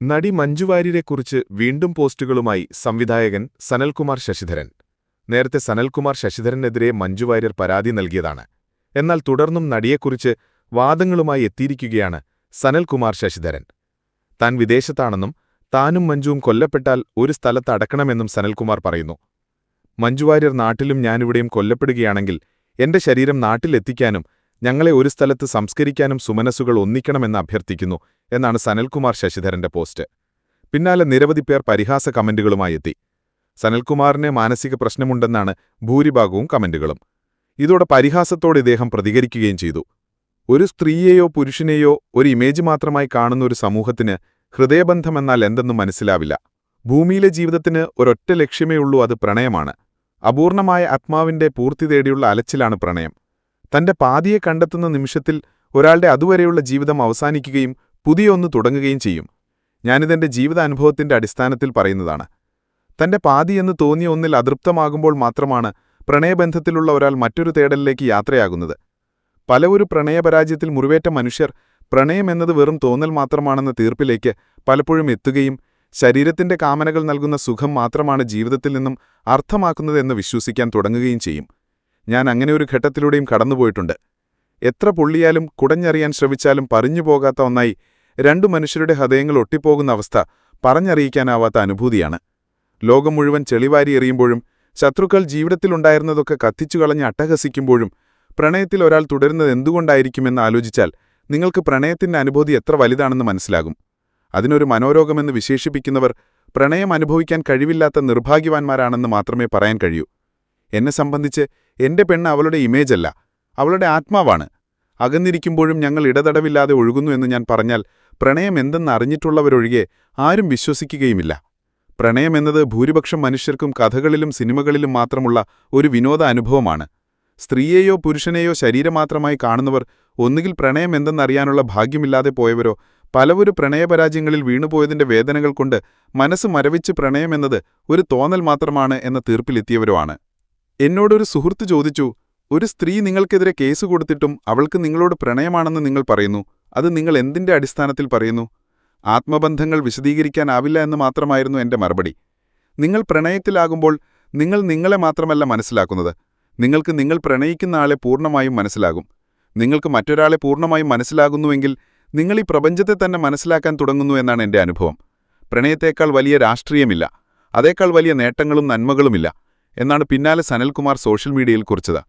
നടി മഞ്ജുവാര്യരെക്കുറിച്ച് വീണ്ടും പോസ്റ്റുകളുമായി സംവിധായകൻ സനൽകുമാർ ശശിധരൻ. നേരത്തെ സനൽകുമാർ ശശിധരനെതിരെ മഞ്ജുവാര്യർ പരാതി നൽകിയതാണ്. എന്നാൽ തുടർന്നും നടിയെക്കുറിച്ച് വാദങ്ങളുമായി എത്തിയിരിക്കുകയാണ് സനൽകുമാർ ശശിധരൻ. താൻ വിദേശത്താണെന്നും താനും മഞ്ജുവും കൊല്ലപ്പെട്ടാൽ ഒരു സ്ഥലത്ത് അടക്കണമെന്നും സനൽകുമാർ പറയുന്നു. മഞ്ജുവാര്യർ നാട്ടിലും ഞാനിവിടെയും കൊല്ലപ്പെടുകയാണെങ്കിൽ എന്റെ ശരീരം നാട്ടിലെത്തിക്കാനും ഞങ്ങളെ ഒരു സ്ഥലത്ത് സംസ്കരിക്കാനും സുമനസ്സുകൾ ഒന്നിക്കണമെന്ന് അഭ്യർത്ഥിക്കുന്നു എന്നാണ് സനൽകുമാർ ശശിധരന്റെ പോസ്റ്റ്. പിന്നാലെ നിരവധി പേർ പരിഹാസ കമന്റുകളുമായി എത്തി. സനൽകുമാറിന് മാനസിക പ്രശ്നമുണ്ടെന്നാണ് ഭൂരിഭാഗവും കമന്റുകളും. ഇതോടെ പരിഹാസത്തോടെ ഇദ്ദേഹം പ്രതികരിക്കുകയും ചെയ്തു. ഒരു സ്ത്രീയെയോ പുരുഷനെയോ ഒരു ഇമേജ് മാത്രമായി കാണുന്ന ഒരു സമൂഹത്തിന് ഹൃദയബന്ധമെന്നാൽ എന്തെന്നും മനസ്സിലാവില്ല. ഭൂമിയിലെ ജീവിതത്തിന് ഒരൊറ്റ ലക്ഷ്യമേ ഉള്ളൂ അത് പ്രണയമാണ്. അപൂർണമായ ആത്മാവിന്റെ പൂർത്തി തേടിയുള്ള അലച്ചിലാണ് പ്രണയം. തന്റെ പാതിയെ കണ്ടെത്തുന്ന നിമിഷത്തിൽ ഒരാളുടെ അതുവരെയുള്ള ജീവിതം അവസാനിക്കുകയും പുതിയൊന്ന് തുടങ്ങുകയും ചെയ്യും. ഞാനിതെന്റെ ജീവിതാനുഭവത്തിന്റെ അടിസ്ഥാനത്തിൽ പറയുന്നതാണ്. തന്റെ പാതിയെന്ന് തോന്നിയ ഒന്നിൽ അതൃപ്തമാകുമ്പോൾ മാത്രമാണ് പ്രണയബന്ധത്തിലുള്ള ഒരാൾ മറ്റൊരു തേടലിലേക്ക് യാത്രയാകുന്നത്. പല ഒരു പ്രണയപരാജയത്തിൽ മുറിവേറ്റ മനുഷ്യർ പ്രണയമെന്നത് വെറും തോന്നൽ മാത്രമാണെന്ന തീർപ്പിലേക്ക് പലപ്പോഴും എത്തുകയും ശരീരത്തിന്റെ കാമനകൾ നൽകുന്ന സുഖം മാത്രമാണ് ജീവിതത്തിൽ നിന്നും അർത്ഥമാക്കുന്നതെന്ന് വിശ്വസിക്കാൻ തുടങ്ങുകയും ചെയ്യും. ഞാൻ അങ്ങനെ ഒരു ഘട്ടത്തിലൂടെയും കടന്നുപോയിട്ടുണ്ട്. എത്ര പൊള്ളിയാലും കുടഞ്ഞറിയാൻ ശ്രമിച്ചാലും പറഞ്ഞുപോകാത്ത ഒന്നായി രണ്ടു മനുഷ്യരുടെ ഹൃദയങ്ങൾ ഒട്ടിപ്പോകുന്ന അവസ്ഥ പറഞ്ഞറിയിക്കാനാവാത്ത അനുഭൂതിയാണ്. ലോകം മുഴുവൻ ചെളിവാരി എറിയുമ്പോഴും ശത്രുക്കൾ ജീവിതത്തിലുണ്ടായിരുന്നതൊക്കെ കത്തിച്ചു കളഞ്ഞ് അട്ടഹസിക്കുമ്പോഴും പ്രണയത്തിൽ ഒരാൾ തുടരുന്നത് എന്തുകൊണ്ടായിരിക്കുമെന്ന് ആലോചിച്ചാൽ നിങ്ങൾക്ക് പ്രണയത്തിന്റെ അനുഭൂതി എത്ര വലുതാണെന്ന് മനസ്സിലാകും. അതിനൊരു മനോരോഗമെന്ന് വിശേഷിപ്പിക്കുന്നവർ പ്രണയം അനുഭവിക്കാൻ കഴിവില്ലാത്ത നിർഭാഗ്യവാന്മാരാണെന്ന് മാത്രമേ പറയാൻ കഴിയൂ. എന്നെ സംബന്ധിച്ച് എന്റെ പെണ്ണ് അവളുടെ ഇമേജല്ല അവളുടെ ആത്മാവാണ്. അകന്നിരിക്കുമ്പോഴും ഞങ്ങൾ ഇടതടവില്ലാതെ ഒഴുകുന്നു എന്ന് ഞാൻ പറഞ്ഞാൽ പ്രണയം എന്തെന്ന് അറിഞ്ഞിട്ടുള്ളവരൊഴികെ ആരും വിശ്വസിക്കുകയുമില്ല. പ്രണയമെന്നത് ഭൂരിപക്ഷം മനുഷ്യർക്കും കഥകളിലും സിനിമകളിലും മാത്രമുള്ള ഒരു വിനോദ അനുഭവമാണ്. സ്ത്രീയെയോ പുരുഷനെയോ ശരീരമാത്രമായി കാണുന്നവർ ഒന്നുകിൽ പ്രണയം എന്തെന്നറിയാനുള്ള ഭാഗ്യമില്ലാതെ പോയവരോ പലവരും പ്രണയപരാജയങ്ങളിൽ വീണുപോയതിന്റെ വേദനകൾ കൊണ്ട് മനസ്സ് മരവിച്ച് പ്രണയമെന്നത് ഒരു തോന്നൽ മാത്രമാണ് എന്ന തീർപ്പിലെത്തിയവരോ ആണ് എന്നോടൊരു സുഹൃത്ത് ചോദിച്ചു ഒരു സ്ത്രീ നിങ്ങൾക്കെതിരെ കേസ് കൊടുത്തിട്ടും അവൾക്ക് നിങ്ങളോട് പ്രണയമാണെന്ന് നിങ്ങൾ പറയുന്നു അത് നിങ്ങൾ എന്തിന്റെ അടിസ്ഥാനത്തിൽ പറയുന്നു? ആത്മബന്ധങ്ങൾ വിശദീകരിക്കാനാവില്ല എന്ന് മാത്രമായിരുന്നു എന്റെ മറുപടി. നിങ്ങൾ പ്രണയത്തിലാകുമ്പോൾ നിങ്ങൾ നിങ്ങളെ മാത്രമല്ല മനസ്സിലാക്കുന്നത്. നിങ്ങൾക്ക് നിങ്ങൾ പ്രണയിക്കുന്ന ആളെ പൂർണമായും മനസ്സിലാകും. നിങ്ങൾക്ക് മറ്റൊരാളെ പൂർണമായും മനസ്സിലാകുന്നുവെങ്കിൽ നിങ്ങൾ ഈ പ്രപഞ്ചത്തെ തന്നെ മനസ്സിലാക്കാൻ തുടങ്ങുന്നു എന്നാണ് എന്റെ അനുഭവം. പ്രണയത്തേക്കാൾ വലിയ രാഷ്ട്രീയമില്ല. അതേക്കാൾ വലിയ നേട്ടങ്ങളും നന്മകളുമില്ല. എന്നാണ് പിന്നാലെ സനൽകുമാർ സോഷ്യൽ മീഡിയയിൽ കുറിച്ചത്.